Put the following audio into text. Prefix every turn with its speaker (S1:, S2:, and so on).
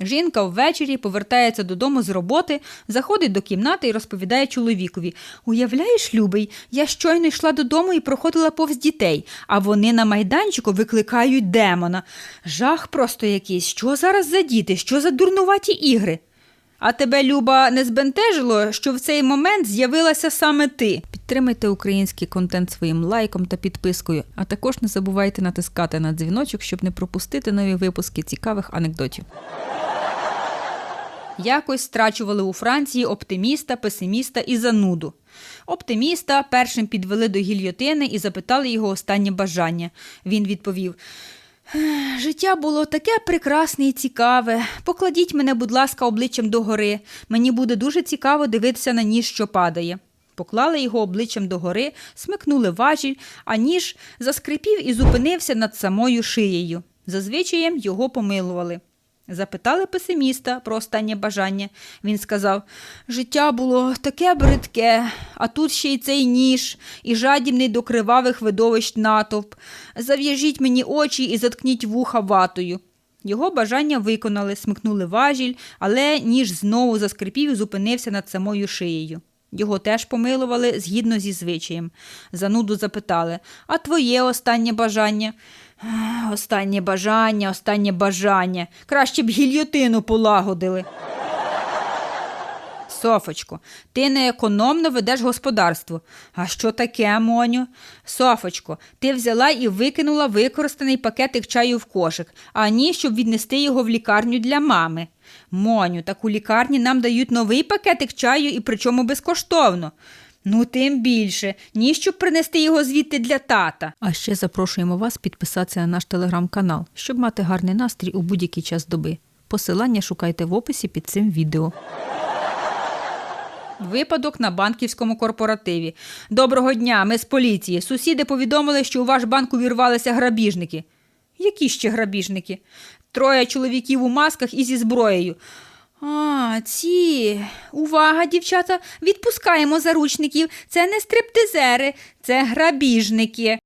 S1: Жінка ввечері повертається додому з роботи, заходить до кімнати і розповідає чоловікові: Уявляєш, любий, я щойно йшла додому і проходила повз дітей, а вони на майданчику викликають демона. Жах просто якийсь. Що зараз за діти? Що за дурнуваті ігри? А тебе, Люба, не збентежило, що в цей момент з'явилася саме ти. Підтримайте український контент своїм лайком та підпискою, а також не забувайте натискати на дзвіночок, щоб не пропустити нові випуски цікавих анекдотів. Якось страчували у Франції оптиміста, песиміста і зануду. Оптиміста першим підвели до гільйотини і запитали його останнє бажання. Він відповів: Життя було таке прекрасне і цікаве. Покладіть мене, будь ласка, обличчям догори. Мені буде дуже цікаво дивитися на ніж, що падає. Поклали його обличчям догори, смикнули важіль, а ніж заскрипів і зупинився над самою шиєю. Зазвичаєм його помилували. Запитали песиміста про останнє бажання. Він сказав: Життя було таке бридке, а тут ще й цей ніж, і жадібний до кривавих видовищ натовп. Зав'яжіть мені очі і заткніть вуха ватою. Його бажання виконали, смикнули важіль, але ніж знову заскрипів і зупинився над самою шиєю. Його теж помилували згідно зі звичаєм. Зануду запитали: А твоє останнє бажання? «Ех, Останнє бажання, останнє бажання. Краще б гільйотину полагодили. Софочко, ти неекономно ведеш господарство. А що таке, Моню? Софочко, ти взяла і викинула використаний пакетик чаю в кошик, а ні, щоб віднести його в лікарню для мами. Моню, так у лікарні нам дають новий пакетик чаю і причому безкоштовно. Ну, тим більше, ні, щоб принести його звідти для тата. А ще запрошуємо вас підписатися на наш телеграм-канал, щоб мати гарний настрій у будь-який час доби. Посилання шукайте в описі під цим відео. Випадок на банківському корпоративі. Доброго дня, ми з поліції. Сусіди повідомили, що у ваш банк увірвалися грабіжники. Які ще грабіжники? Троє чоловіків у масках і зі зброєю. А, ці. Увага, дівчата, відпускаємо заручників. Це не стриптизери, це грабіжники.